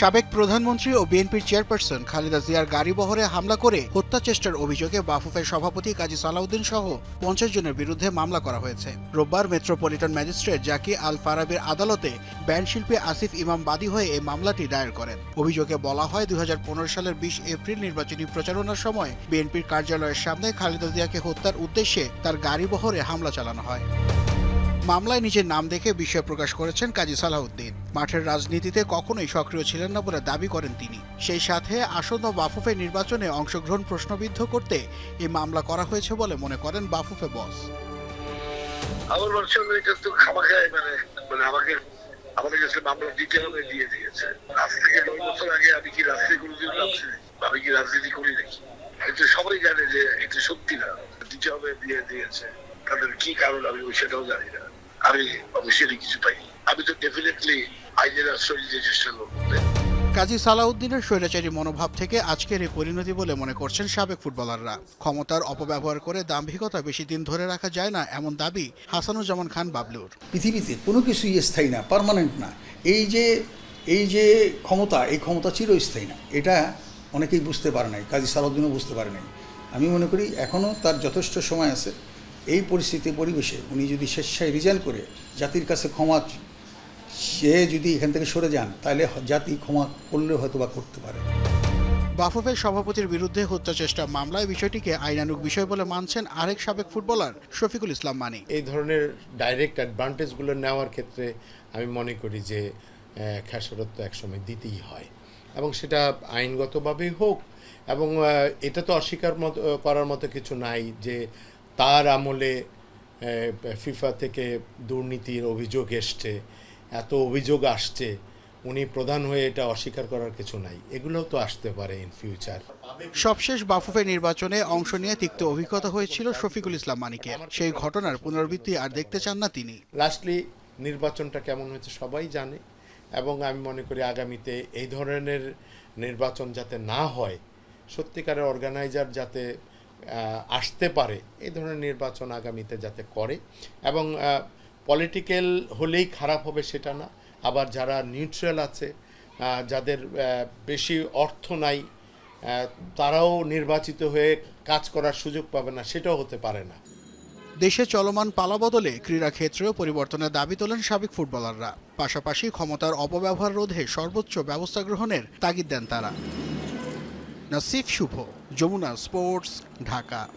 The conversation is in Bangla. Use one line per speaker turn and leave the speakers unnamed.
সাবেক প্রধানমন্ত্রী ও বিএনপির চেয়ারপারসন খালেদা জিয়ার গাড়ি বহরে হামলা করে হত্যা চেষ্টার অভিযোগে বাফুফের সভাপতি কাজী সালাউদ্দিন সহ পঞ্চাশ জনের বিরুদ্ধে মামলা করা হয়েছে। রোববার মেট্রোপলিটন ম্যাজিস্ট্রেট জাকি আল ফারাবির আদালতে ব্যান্ড শিল্পী আসিফ ইমাম বাদী হয়ে এই মামলাটি দায়ের করেন। অভিযোগে বলা হয় দু হাজার পনেরো সালের বিশ এপ্রিল নির্বাচনী প্রচারণার সময় বিএনপির কার্যালয়ের সামনে খালেদা জিয়াকে হত্যার উদ্দেশ্যে তার গাড়ি বহরে হামলা চালানো হয়। মামলায় নিজের নাম দেখে বিস্ময় প্রকাশ করেছেন কাজী সালাউদ্দিন মাঠের রাজনীতিতে কখনোই সক্রিয় ছিলেন না বলে দাবি করেন তিনি। সেই সাথে আসন্ন বাফুফে নির্বাচনে অংশগ্রহণ প্রশ্নবিদ্ধ করতে এই মামলা করা হয়েছে বলে মনে করেন বাফুফে বস।
আমার এটা তো খামাখায় মানে মানে আমাকে আমাদের কাছে মামলা দিতে হবে দিয়ে দিয়েছে। আজ থেকে নয় বছর আগে আমি কি রাজনীতি কোনোদিন ভাবছি আমি কি রাজনীতি করি নাকি এটা সবাই জানে যে এটা সত্যি না। দিতে হবে দিয়ে দিয়েছে। তাদের কি কারণ আমি সেটাও জানি না। আমি অবশ্যই কিছু পাই আমি তো ডেফিনেটলি আইনের আশ্রয় দিতে চেষ্টা করব।
কাজী সালাউদ্দিনের স্বৈরাচারী মনোভাব থেকে আজকের এই পরিণতি বলে মনে করছেন সাবেক ফুটবলাররা। ক্ষমতার অপব্যবহার করে দাম্ভিকতা বেশি দিন ধরে রাখা যায় না এমন দাবি হাসানুজ্জামান খান বাবলুর।
পৃথিবীতে কোনো কিছুই স্থায়ী না পারমানেন্ট না। এই যে এই যে ক্ষমতা এই ক্ষমতা চিরস্থায়ী না। এটা অনেকেই বুঝতে পারে নাই কাজী সালাউদ্দিনও বুঝতে পারে নাই। আমি মনে করি এখনও তার যথেষ্ট সময় আছে। এই পরিস্থিতি পরিবেশে উনি যদি স্বেচ্ছায় রিজাইন করে জাতির কাছে ক্ষমা সে যদি এখান থেকে সরে যান তাহলে জাতি ক্ষমা করলে হয়তো বা করতে পারে।
বাফুফের সভাপতির বিরুদ্ধে হত্যা চেষ্টা মামলায় বিষয়টিকে আইনানুগ বিষয় বলে মানছেন আরেক সাবেক ফুটবলার শফিকুল ইসলাম মানি।
এই ধরনের ডাইরেক্ট অ্যাডভান্টেজগুলো নেওয়ার ক্ষেত্রে আমি মনে করি যে খেসারত তো একসময় দিতেই হয়। এবং সেটা আইনগতভাবেই হোক এবং এটা তো অস্বীকার মতো করার মতো কিছু নাই যে তার আমলে ফিফা থেকে দুর্নীতির অভিযোগ এসছে এত অভিযোগ আসছে উনি প্রধান হয়ে এটা অস্বীকার করার কিছু নাই। এগুলোও তো আসতে পারে ইন ফিউচার
সবশেষ বাফুফে নির্বাচনে অংশ নিয়ে তিক্ত অভিজ্ঞতা হয়েছিল শফিকুল ইসলাম মানিকের। সেই ঘটনার পুনরাবৃত্তি আর দেখতে চান না তিনি।
লাস্টলি নির্বাচনটা কেমন হয়েছে সবাই জানে এবং আমি মনে করি আগামীতে এই ধরনের নির্বাচন যাতে না হয় সত্যিকারের অর্গানাইজার যাতে আসতে পারে, এই ধরনের নির্বাচন আগামীতে যাতে করে। এবং পলিটিক্যাল হলেই খারাপ হবে সেটা না। আবার যারা নিউট্রাল আছে যাদের বেশি অর্থ নাই তারাও নির্বাচিত হয়ে কাজ করার সুযোগ পাবে না, সেটাও হতে পারে না।
দেশে চলমান পালাবদলে ক্রীড়া ক্ষেত্রেও পরিবর্তনের দাবি তোলেন সাবেক ফুটবলাররা। পাশাপাশি ক্ষমতার অপব্যবহার রোধে সর্বোচ্চ ব্যবস্থা গ্রহণের তাগিদ দেন তারা। নাসিফ শুভ। যমুনা স্পোর্টস ঢাকা।